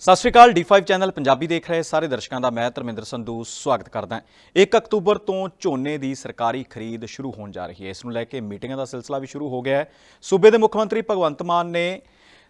ਸਤਿ ਸ਼੍ਰੀ ਅਕਾਲ D5 channel Punjabi ਦੇਖ ਰਹੇ ਸਾਰੇ ਦਰਸ਼ਕਾਂ ਦਾ, ਮੈਂ ਧਰਮਿੰਦਰ ਸੰਧੂ ਸਵਾਗਤ ਕਰਦਾ ਹਾਂ। 1 ਅਕਤੂਬਰ ਤੋਂ ਝੋਨੇ ਦੀ ਸਰਕਾਰੀ ਖਰੀਦ ਸ਼ੁਰੂ ਹੋਣ ਜਾ ਰਹੀ ਹੈ। ਇਸ ਨੂੰ ਲੈ ਕੇ ਮੀਟਿੰਗਾਂ ਦਾ ਸਿਲਸਿਲਾ ਵੀ ਸ਼ੁਰੂ ਹੋ ਗਿਆ ਹੈ। ਸੂਬੇ ਦੇ ਮੁੱਖ ਮੰਤਰੀ ਭਗਵੰਤ ਮਾਨ ਨੇ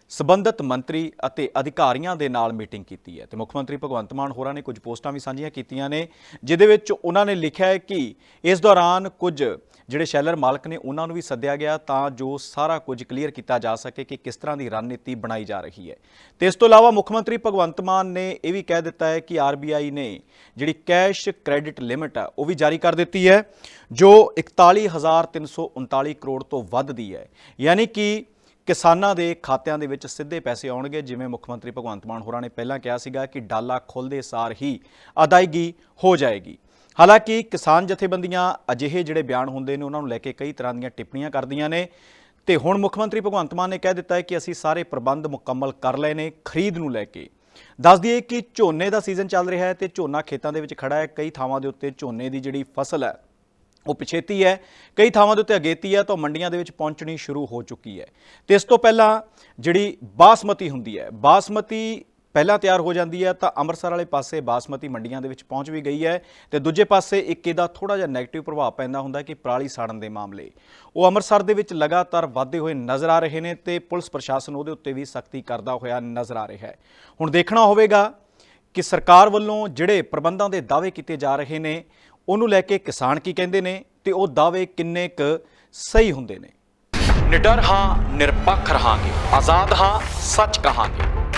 ਸਬੰਧਤ ਮੰਤਰੀ ਅਤੇ ਅਧਿਕਾਰੀਆਂ ਦੇ ਨਾਲ ਮੀਟਿੰਗ ਕੀਤੀ ਹੈ। ਤੇ ਮੁੱਖ ਮੰਤਰੀ ਭਗਵੰਤ ਮਾਨ ਹੋਰਾਂ ਨੇ ਕੁਝ ਪੋਸਟਾਂ ਵੀ ਸਾਂਝੀਆਂ ਕੀਤੀਆਂ ਨੇ ਜਿਦੇ ਵਿੱਚ ਉਹਨਾਂ ਨੇ ਲਿਖਿਆ ਹੈ ਕਿ ਇਸ ਦੌਰਾਨ ਕੁਝ ਜਿਹੜੇ ਸ਼ੈਲਰ ਮਾਲਕ ਨੇ ਉਹਨਾਂ ਨੂੰ ਵੀ ਸੱਦਿਆ ਗਿਆ ਤਾਂ ਜੋ ਸਾਰਾ ਕੁਝ ਕਲੀਅਰ ਕੀਤਾ ਜਾ ਸਕੇ ਕਿ ਕਿਸ ਤਰ੍ਹਾਂ ਦੀ ਰਣਨੀਤੀ ਬਣਾਈ ਜਾ ਰਹੀ ਹੈ। ਤੇ ਇਸ ਤੋਂ ਇਲਾਵਾ ਮੁੱਖ ਮੰਤਰੀ ਭਗਵੰਤ ਮਾਨ ਨੇ ਇਹ ਵੀ ਕਹਿ ਦਿੱਤਾ ਹੈ ਕਿ ਆਰਬੀਆਈ ਨੇ ਜਿਹੜੀ ਕੈਸ਼ ਕ੍ਰੈਡਿਟ ਲਿਮਿਟ ਆ, ਉਹ ਵੀ ਜਾਰੀ ਕਰ ਦਿੱਤੀ ਹੈ, ਜੋ 41339 ਕਰੋੜ ਤੋਂ ਵੱਧ ਦੀ ਹੈ। ਯਾਨੀ ਕਿ ਕਿਸਾਨਾਂ ਦੇ ਖਾਤਿਆਂ ਦੇ ਵਿੱਚ ਸਿੱਧੇ ਪੈਸੇ ਆਉਣਗੇ, ਜਿਵੇਂ ਮੁੱਖ ਮੰਤਰੀ ਭਗਵੰਤ ਮਾਨ ਹੋਰਾਂ ਨੇ ਪਹਿਲਾਂ ਕਿਹਾ ਸੀਗਾ ਕਿ ਡਾਲਾ ਖੁੱਲਦੇ ਸਾਰ ਹੀ ਅਦਾਇਗੀ ਹੋ ਜਾਏਗੀ। ਹਾਲਾਂਕਿ ਕਿਸਾਨ ਜਥੇਬੰਦੀਆਂ ਅਜਿਹੇ ਜਿਹੜੇ ਬਿਆਨ ਹੁੰਦੇ ਨੇ, ਉਹਨਾਂ ਨੂੰ ਲੈ ਕੇ ਕਈ ਤਰ੍ਹਾਂ ਦੀਆਂ ਟਿੱਪਣੀਆਂ ਕਰਦੀਆਂ ਨੇ। ਤੇ ਹੁਣ ਮੁੱਖ ਮੰਤਰੀ ਭਗਵੰਤ ਮਾਨ ਨੇ ਕਹਿ ਦਿੱਤਾ ਹੈ ਕਿ ਅਸੀਂ ਸਾਰੇ ਪ੍ਰਬੰਧ ਮੁਕੰਮਲ ਕਰ ਲਏ ਨੇ, ਖਰੀਦ ਨੂੰ ਲੈ ਕੇ। ਦੱਸ ਦਈਏ ਕਿ ਝੋਨੇ ਦਾ ਸੀਜ਼ਨ ਚੱਲ ਰਿਹਾ ਹੈ ਤੇ ਝੋਨਾ ਖੇਤਾਂ ਦੇ ਵਿੱਚ ਖੜਾ ਹੈ। ਕਈ ਥਾਵਾਂ ਦੇ ਉੱਤੇ ਝੋਨੇ ਦੀ ਜਿਹੜੀ ਫਸਲ ਹੈ, ਉਹ ਪਿਛੇਤੀ ਹੈ। ਕਈ ਥਾਵਾਂ ਦੇ ਉੱਤੇ ਅਗੇਤੀ ਹੈ ਤਾਂ ਉਹ ਮੰਡੀਆਂ ਦੇ ਵਿੱਚ ਪਹੁੰਚਣੀ ਸ਼ੁਰੂ ਹੋ ਚੁੱਕੀ ਹੈ। ਤੇ ਇਸ ਤੋਂ ਪਹਿਲਾਂ ਜਿਹੜੀ ਬਾਸਮਤੀ ਹੁੰਦੀ ਹੈ, ਬਾਸਮਤੀ ਪਹਿਲਾਂ ਤਿਆਰ ਹੋ ਜਾਂਦੀ ਹੈ ਤਾਂ ਅੰਮ੍ਰਿਤਸਰ ਵਾਲੇ ਪਾਸੇ ਬਾਸਮਤੀ ਮੰਡੀਆਂ ਦੇ ਵਿੱਚ ਪਹੁੰਚ ਵੀ ਗਈ ਹੈ ਤੇ ਦੂਜੇ ਪਾਸੇ ਇੱਕ ਇਹਦਾ ਥੋੜਾ ਜਿਹਾ 네ਗੇਟਿਵ ਪ੍ਰਭਾਵ ਪੈਂਦਾ ਹੁੰਦਾ ਕਿ ਪਰਾਲੀ ਸਾੜਨ ਦੇ ਮਾਮਲੇ। ਉਹ ਅੰਮ੍ਰਿਤਸਰ ਦੇ ਵਿੱਚ ਲਗਾਤਾਰ ਵਧਦੇ ਹੋਏ ਨਜ਼ਰ ਆ ਰਹੇ ਨੇ ਤੇ ਪੁਲਿਸ ਪ੍ਰਸ਼ਾਸਨ ਉਹਦੇ ਉੱਤੇ ਵੀ ਸਖਤੀ ਕਰਦਾ ਹੋਇਆ ਨਜ਼ਰ ਆ ਰਿਹਾ ਹੈ। ਹੁਣ ਦੇਖਣਾ ਹੋਵੇਗਾ ਕਿ ਸਰਕਾਰ ਵੱਲੋਂ ਜਿਹੜੇ ਪ੍ਰਬੰਧਾਂ ਦੇ ਦਾਅਵੇ ਕੀਤੇ ਜਾ ਰਹੇ ਨੇ, ਉਹਨੂੰ ਲੈ ਕੇ ਕਿਸਾਨ ਕੀ ਕਹਿੰਦੇ ਨੇ ਤੇ ਉਹ ਦਾਅਵੇ ਕਿੰਨੇ ਕੁ ਸਹੀ ਹੁੰਦੇ ਨੇ। ਨਿਡਰ ਹਾਂ, ਨਿਰਪੱਖ ਰਹਾਂਗੇ। ਆਜ਼ਾਦ ਹਾਂ, ਸੱਚ ਕਹਾਂਗੇ।